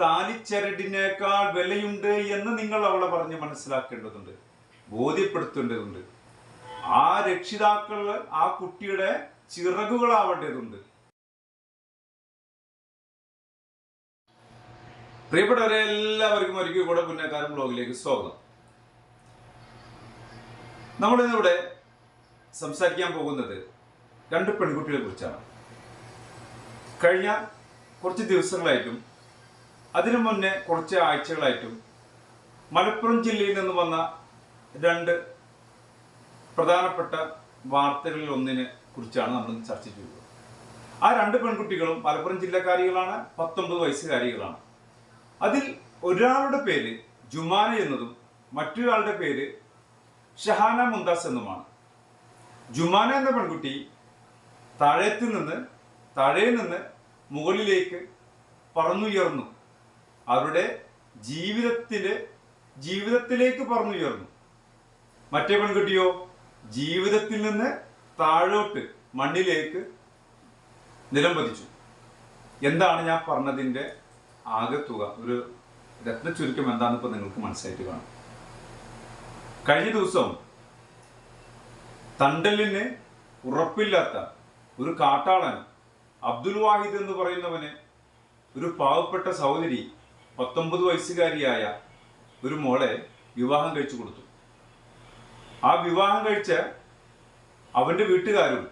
താലിച്ചരടിനേക്കാൾ വിലയുണ്ട് എന്ന് നിങ്ങൾ അവളെ പറഞ്ഞ് മനസ്സിലാക്കേണ്ടതുണ്ട് ബോധ്യപ്പെടുത്തേണ്ടതുണ്ട്. ആ രക്ഷിതാക്കൾ ആ കുട്ടിയുടെ ചിറകുകളാവേണ്ടതുണ്ട്. പ്രിയപ്പെട്ടവരെ എല്ലാവർക്കും ഒരിക്കൽ കൂടെ പുന്നക്കാരൻ ബ്ലോഗിലേക്ക് സ്വാഗതം. നമ്മളിന്നിവിടെ സംസാരിക്കാൻ പോകുന്നത് രണ്ട് പെൺകുട്ടികളെ കുറിച്ചാണ്. കഴിഞ്ഞ കുറച്ച് ദിവസങ്ങളായിട്ടും അതിനു മുന്നേ കുറച്ച് ആഴ്ചകളായിട്ടും മലപ്പുറം ജില്ലയിൽ നിന്ന് വന്ന രണ്ട് പ്രധാനപ്പെട്ട വാർത്തകളിൽ ഒന്നിനെ കുറിച്ചാണ് നമ്മൾ ചർച്ച ചെയ്തത്. ആ രണ്ട് പെൺകുട്ടികളും മലപ്പുറം ജില്ലക്കാരികളാണ് പത്തൊമ്പത് വയസ്സുകാരികളാണ്. അതിൽ ഒരാളുടെ പേര് ജുമാന എന്നതും മറ്റൊരാളുടെ പേര് ഷഹാന മുന്താസ് എന്നുമാണ്. ജുമാന എന്ന പെൺകുട്ടി താഴേത്ത് നിന്ന് താഴെ നിന്ന് മുകളിലേക്ക് പറന്നുയർന്നു. അവരുടെ ജീവിതത്തിൽ ജീവിതത്തിലേക്ക് പറന്നുയർന്നു. മറ്റേ പെൺകുട്ടിയോ ജീവിതത്തിൽ നിന്ന് താഴോട്ട് മണ്ണിലേക്ക് നിലം പതിച്ചു എന്താണ് ഞാൻ പറഞ്ഞതിന്റെ ആകെത്തുക? ഒരു രത്ന ചുരുക്കം എന്താണെന്ന് ഇപ്പൊ നിങ്ങൾക്ക് മനസ്സിലായിട്ട് കാണും. കഴിഞ്ഞ ദിവസം തണ്ടലിന് ഉറപ്പില്ലാത്ത ഒരു കാട്ടാളൻ അബ്ദുൽ വാഹിദ് എന്ന് പറയുന്നവന് ഒരു പാവപ്പെട്ട സഹോദരി പത്തൊമ്പത് വയസ്സുകാരിയായ ഒരു മോളെ വിവാഹം കഴിച്ചു കൊടുത്തു. ആ വിവാഹം കഴിച്ച അവന്റെ വീട്ടുകാരും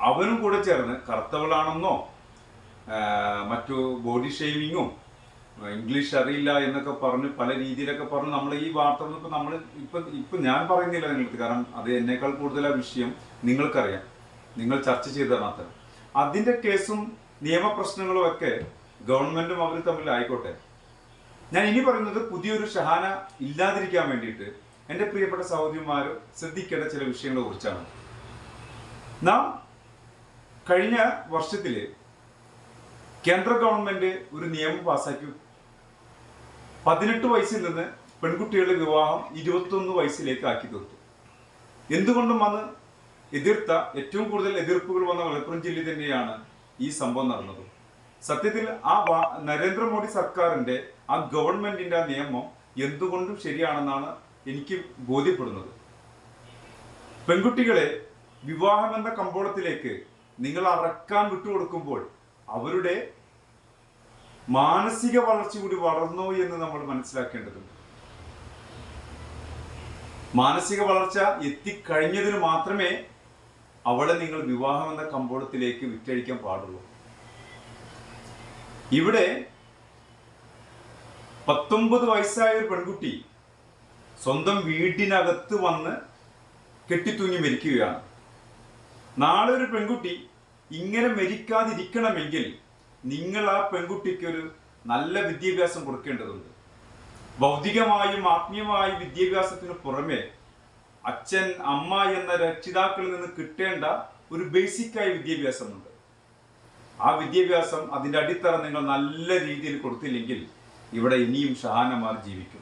അവനും കൂടെ ചേർന്ന് കറുത്തവളാണെന്നോ മറ്റു ബോഡി ഷെയ്മിങ്ങും ഇംഗ്ലീഷ് അറിയില്ല എന്നൊക്കെ പറഞ്ഞ് പല രീതിയിലൊക്കെ പറഞ്ഞ് നമ്മൾ ഈ വാർത്ത ഇപ്പം നമ്മൾ ഇപ്പം ഇപ്പം ഞാൻ പറയുന്നില്ല നിങ്ങൾക്ക് കാരണം അത് എന്നേക്കാൾ കൂടുതൽ ആ വിഷയം. നിങ്ങൾക്കറിയാം. നിങ്ങൾ ചർച്ച ചെയ്ത മാത്രം. അതിന്റെ കേസും നിയമപ്രശ്നങ്ങളും ഒക്കെ ഗവൺമെന്റും അവർ തമ്മിൽ ആയിക്കോട്ടെ. ഞാൻ ഇനി പറയുന്നത് പുതിയൊരു ഷഹാന ഇല്ലാതിരിക്കാൻ വേണ്ടിയിട്ട് എന്റെ പ്രിയപ്പെട്ട സഹോദരിമാർ ശ്രദ്ധിക്കേണ്ട ചില വിഷയങ്ങളെ കുറിച്ചാണ്. നാം കഴിഞ്ഞ വർഷത്തിൽ കേന്ദ്ര ഗവൺമെന്റ് ഒരു നിയമം പാസാക്കി. പതിനെട്ട് വയസ്സിൽ നിന്ന് പെൺകുട്ടികളുടെ വിവാഹം ഇരുപത്തൊന്ന് വയസ്സിലേക്ക് ആക്കി തീർത്തു. എന്തുകൊണ്ടും അന്ന് എതിർത്ത ഏറ്റവും കൂടുതൽ എതിർപ്പുകൾ വന്ന മലപ്പുറം ജില്ലയിൽ തന്നെയാണ് ഈ സംഭവം നടന്നത്. സത്യത്തിൽ ആ നരേന്ദ്രമോദി സർക്കാരിന്റെ ആ ഗവൺമെന്റിന്റെ ആ നിയമം എന്തുകൊണ്ടും ശരിയാണെന്നാണ് എനിക്ക് ബോധ്യപ്പെടുന്നത്. പെൺകുട്ടികളെ വിവാഹം എന്ന കമ്പോളത്തിലേക്ക് നിങ്ങൾ അറക്കാൻ വിട്ടുകൊടുക്കുമ്പോൾ അവരുടെ മാനസിക വളർച്ച കൂടി വളർന്നോ എന്ന് നമ്മൾ മനസ്സിലാക്കേണ്ടതുണ്ട്. മാനസിക വളർച്ച എത്തിക്കഴിഞ്ഞതിന് മാത്രമേ അവളെ നിങ്ങൾ വിവാഹം എന്ന കമ്പോളത്തിലേക്ക് വിറ്റഴിക്കാൻ പാടുള്ളൂ. ഇവിടെ പത്തൊമ്പത് വയസ്സായ ഒരു പെൺകുട്ടി സ്വന്തം വീട്ടിനകത്ത് വന്ന് കെട്ടിത്തൂങ്ങി മരിക്കുകയാണ്. നാളെ ഒരു പെൺകുട്ടി ഇങ്ങനെ മരിക്കാതിരിക്കണമെങ്കിൽ നിങ്ങൾ ആ പെൺകുട്ടിക്ക് ഒരു നല്ല വിദ്യാഭ്യാസം കൊടുക്കേണ്ടതുണ്ട്. ഭൗതികമായും ആത്മീയമായും വിദ്യാഭ്യാസത്തിന് പുറമെ അച്ഛൻ അമ്മ എന്ന രക്ഷിതാക്കളിൽ നിന്ന് കിട്ടേണ്ട ഒരു ബേസിക്കായ വിദ്യാഭ്യാസമുണ്ട്. ആ വിദ്യാഭ്യാസം അതിന്റെ അടിത്തറ നിങ്ങൾ നല്ല രീതിയിൽ കൊടുത്തില്ലെങ്കിൽ ഇവിടെ ഇനിയും ഷഹാനമാർ ജീവിക്കും.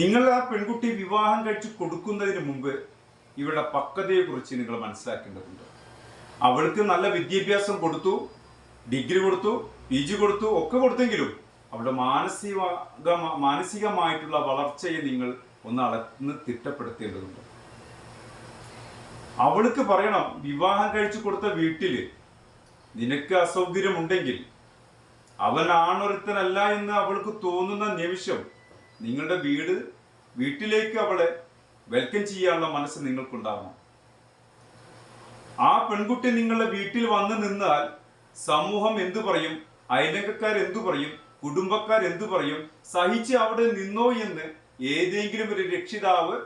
നിങ്ങൾ ആ പെൺകുട്ടി വിവാഹം കഴിച്ച് കൊടുക്കുന്നതിന് മുമ്പ് ഇവളുടെ പക്വതയെക്കുറിച്ച് നിങ്ങൾ മനസ്സിലാക്കേണ്ടതുണ്ട്. അവൾക്ക് നല്ല വിദ്യാഭ്യാസം കൊടുത്തു ഡിഗ്രി കൊടുത്തു പി ജി കൊടുത്തു ഒക്കെ കൊടുത്തെങ്കിലും അവളുടെ മാനസിക മാനസികമായിട്ടുള്ള വളർച്ചയെ നിങ്ങൾ ഒന്ന് അളന്ന് തിട്ടപ്പെടുത്തേണ്ടതുണ്ട്. അവൾക്ക് പറയണം വിവാഹം കഴിച്ചു കൊടുത്ത വീട്ടിൽ നിനക്ക് അസൗകര്യമുണ്ടെങ്കിൽ അവൻ ആണൊരുത്തനല്ല എന്ന് അവൾക്ക് തോന്നുന്ന നിമിഷം നിങ്ങളുടെ വീട് വീട്ടിലേക്ക് അവളെ വെൽക്കം ചെയ്യാനുള്ള മനസ്സ് നിങ്ങൾക്കുണ്ടാവണം. ആ പെൺകുട്ടി നിങ്ങളുടെ വീട്ടിൽ വന്ന് നിന്നാൽ സമൂഹം എന്തു പറയും? അയലങ്കക്കാർ എന്തു പറയും? കുടുംബക്കാർ എന്തു പറയും? സഹിച്ച് അവിടെ നിന്നോ എന്ന് ഏതെങ്കിലും ഒരു രക്ഷിതാവ്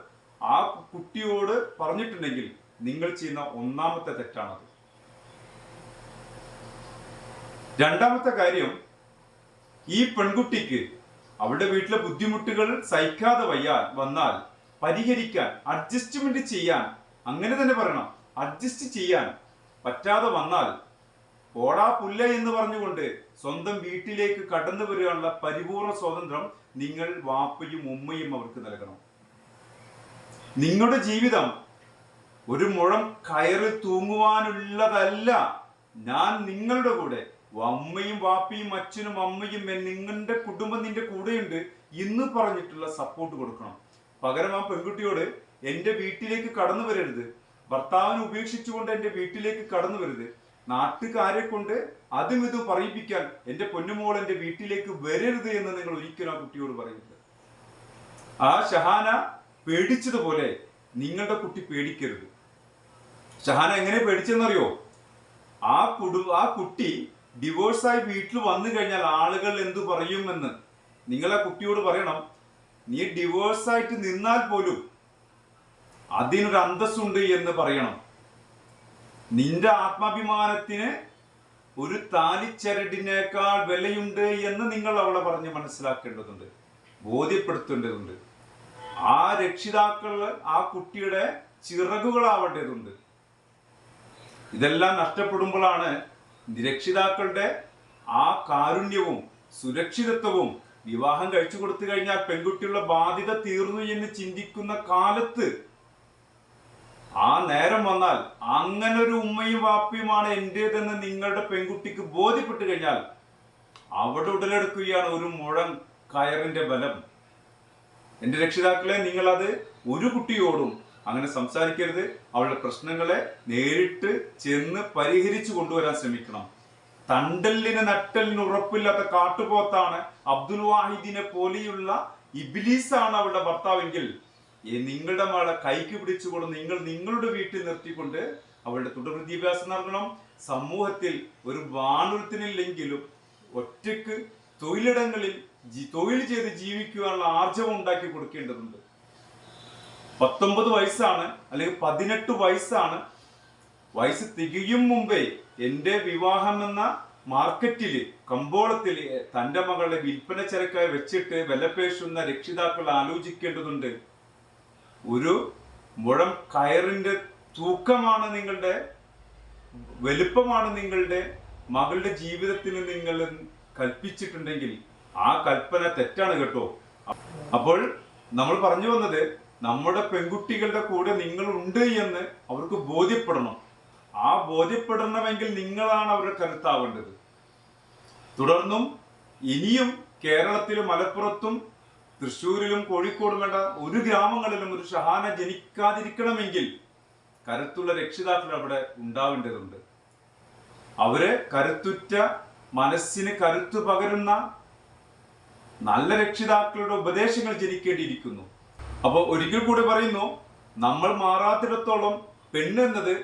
ആ കുട്ടിയോട് പറഞ്ഞിട്ടുണ്ടെങ്കിൽ നിങ്ങൾ ചെയ്യുന്ന ഒന്നാമത്തെ തെറ്റാണത്. രണ്ടാമത്തെ കാര്യം ഈ പെൺകുട്ടിക്ക് അവളുടെ വീട്ടിലെ ബുദ്ധിമുട്ടുകൾ സഹിക്കാതെ വയ്യാൽ വന്നാൽ പരിഹരിക്കാൻ അഡ്ജസ്റ്റ്മെന്റ് ചെയ്യാൻ അങ്ങനെ തന്നെ പറയണം. അഡ്ജസ്റ്റ് ചെയ്യാൻ പറ്റാതെ വന്നാൽ പോടാ പുല്ല എന്ന് പറഞ്ഞുകൊണ്ട് സ്വന്തം വീട്ടിലേക്ക് കടന്നു വരികയുള്ള പരിപൂർണ സ്വാതന്ത്ര്യം നിങ്ങൾ വാപ്പയും ഉമ്മയും അവർക്ക് നൽകണം. നിങ്ങളുടെ ജീവിതം ഒരു മുഴം കയറി തൂങ്ങുവാനുള്ളതല്ല. ഞാൻ നിങ്ങളുടെ കൂടെ അമ്മയും വാപ്പിയും അച്ഛനും അമ്മയും നിങ്ങളുടെ കുടുംബം നിന്റെ കൂടെയുണ്ട് ഇന്ന് പറഞ്ഞിട്ടുള്ള സപ്പോർട്ട് കൊടുക്കണം. പകരം ആ പെൺകുട്ടിയോട് എന്റെ വീട്ടിലേക്ക് കടന്നു വരരുത്. ഭർത്താവിനെ ഉപേക്ഷിച്ചുകൊണ്ട് എന്റെ വീട്ടിലേക്ക് കടന്നു വരരുത്. നാട്ടുകാരെ കൊണ്ട് അതും ഇതും പറയിപ്പിക്കാൻ എന്റെ പൊന്നുമോൾ എന്റെ വീട്ടിലേക്ക് വരരുത് എന്ന് നിങ്ങൾ ഒരിക്കലും ആ കുട്ടിയോട് പറയരുത്. ആ ഷഹാന പേടിച്ചതുപോലെ നിങ്ങളുടെ കുട്ടി പേടിക്കരുത്. ഷഹാന എങ്ങനെ പേടിച്ചെന്നറിയോ? ആ കുടു ആ കുട്ടി ഡിവോഴ്സായി വീട്ടിൽ വന്നു കഴിഞ്ഞാൽ ആളുകൾ എന്തു പറയുമെന്ന് നിങ്ങൾ ആ കുട്ടിയോട് പറയണം. നീ ഡിവോഴ്സായിട്ട് നിന്നാൽ പോലും അതിനൊരു അന്തസ്സുണ്ട് എന്ന് പറയണം. നിന്റെ ആത്മാഭിമാനത്തിന് ഒരു താലിച്ചരടിനേക്കാൾ വിലയുണ്ട് എന്ന് നിങ്ങൾ അവളെ പറഞ്ഞ് മനസ്സിലാക്കേണ്ടതുണ്ട്. ബോധ്യപ്പെടുത്തേണ്ടതുണ്ട്. ആ രക്ഷിതാക്കൾ ആ കുട്ടിയുടെ ചിറകുകളാവേണ്ടതുണ്ട്. ഇതെല്ലാം നഷ്ടപ്പെടുമ്പോഴാണ് രക്ഷിതാക്കളുടെ ആ കാരുണ്യവും സുരക്ഷിതത്വവും വിവാഹം കഴിച്ചു കൊടുത്തു കഴിഞ്ഞാൽ പെൺകുട്ടിയുള്ള ബാധ്യത തീർന്നു എന്ന് ചിന്തിക്കുന്ന കാലത്ത് ആ നേരം വന്നാൽ അങ്ങനെ ഒരു ഉമ്മയും വാപ്പിയുമാണ് എന്റേതെന്ന് നിങ്ങളുടെ പെൺകുട്ടിക്ക് ബോധ്യപ്പെട്ടു കഴിഞ്ഞാൽ അവിടെ ഉടലെടുക്കുകയാണ് ഒരു മുഴം കയറിന്റെ ബലം. എന്റെ രക്ഷിതാക്കളെ നിങ്ങളത് ഒരു കുട്ടിയോടും അങ്ങനെ സംസാരിക്കരുത്. അവളുടെ പ്രശ്നങ്ങളെ നേരിട്ട് ചെന്ന് പരിഹരിച്ചു കൊണ്ടുവരാൻ ശ്രമിക്കണം. തണ്ടലിന് നട്ടലിന് ഉറപ്പില്ലാത്ത കാട്ടുപോത്താണ് അബ്ദുൽ വാഹിദിനെ പോലെയുള്ള ഇബിലീസാണ് അവളുടെ ഭർത്താവെങ്കിൽ നിങ്ങളുടെ മകളെ കൈക്ക് പിടിച്ചുകൊണ്ട് നിങ്ങൾ നിങ്ങളുടെ വീട്ടിൽ നിർത്തിക്കൊണ്ട് അവളുടെ തുടർ വിദ്യാഭ്യാസം നൽകണം സമൂഹത്തിൽ ഒരു വാണുരത്തിനില്ലെങ്കിലും ഒറ്റയ്ക്ക് തൊഴിലിടങ്ങളിൽ തൊഴിൽ ചെയ്ത് ജീവിക്കുവാനുള്ള ആർജവം ഉണ്ടാക്കി കൊടുക്കേണ്ടതുണ്ട്. പത്തൊമ്പത് വയസ്സാണ് അല്ലെങ്കിൽ പതിനെട്ട് വയസ്സാണ്. വയസ്സ് തികയും മുമ്പേ എന്റെ വിവാഹം എന്ന മാർക്കറ്റിൽ കമ്പോളത്തിൽ തന്റെ മകളെ വിൽപ്പന ചരക്കായി വെച്ചിട്ട് വിലപേശുന്ന രക്ഷിതാക്കൾ ആലോചിക്കേണ്ടതുണ്ട്. ഒരു മുഴം കയറിന്റെ തൂക്കമാണ് നിങ്ങളുടെ വലുപ്പമാണ് നിങ്ങളുടെ മകളുടെ ജീവിതത്തിന് നിങ്ങൾ കൽപ്പിച്ചിട്ടുണ്ടെങ്കിൽ ആ കൽപ്പന തെറ്റാണ് കേട്ടോ. അപ്പോൾ നമ്മൾ പറഞ്ഞു വന്നത് നമ്മുടെ പെൺകുട്ടികളുടെ കൂടെ നിങ്ങൾ ഉണ്ട് എന്ന് അവർക്ക് ബോധ്യപ്പെടണം. ആ ബോധ്യപ്പെടണമെങ്കിൽ നിങ്ങളാണ് അവരുടെ കരുത്താവേണ്ടത്. തുടർന്നും ഇനിയും കേരളത്തിലും മലപ്പുറത്തും തൃശ്ശൂരിലും കോഴിക്കോടും വേണ്ട ഒരു ഗ്രാമങ്ങളിലും ഒരു ഷഹാന ജനിക്കാതിരിക്കണമെങ്കിൽ കരുത്തുള്ള രക്ഷിതാക്കൾ അവിടെ ഉണ്ടാവേണ്ടതുണ്ട്. അവർ കരുത്തുറ്റ മനസ്സിന് കരുത്തു പകരുന്ന നല്ല രക്ഷിതാക്കളുടെ ഉപദേശങ്ങൾ ജനിക്കേണ്ടിയിരിക്കുന്നു. അപ്പോൾ ഒരിക്കൽ കൂടി പറയുന്നു നമ്മൾ മാറാത്തിടത്തോളം പെണ്ണെന്നത്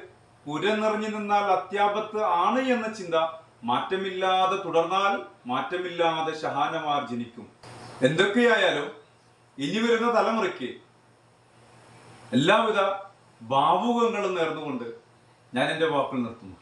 പുര നിറഞ്ഞു നിന്നാൽ അത്യാപത്ത് ആണ് എന്ന ചിന്ത മാറ്റമില്ലാതെ തുടർന്നാൽ മാറ്റമില്ലാതെ ഷഹാനമാർ ജനിക്കും. എന്തൊക്കെയായാലും ഇനി വരുന്ന തലമുറയ്ക്ക് എല്ലാവിധ ഭാവുകങ്ങളും നേർന്നുകൊണ്ട് ഞാൻ എന്റെ വാക്കിൽ നിർത്തുന്നു.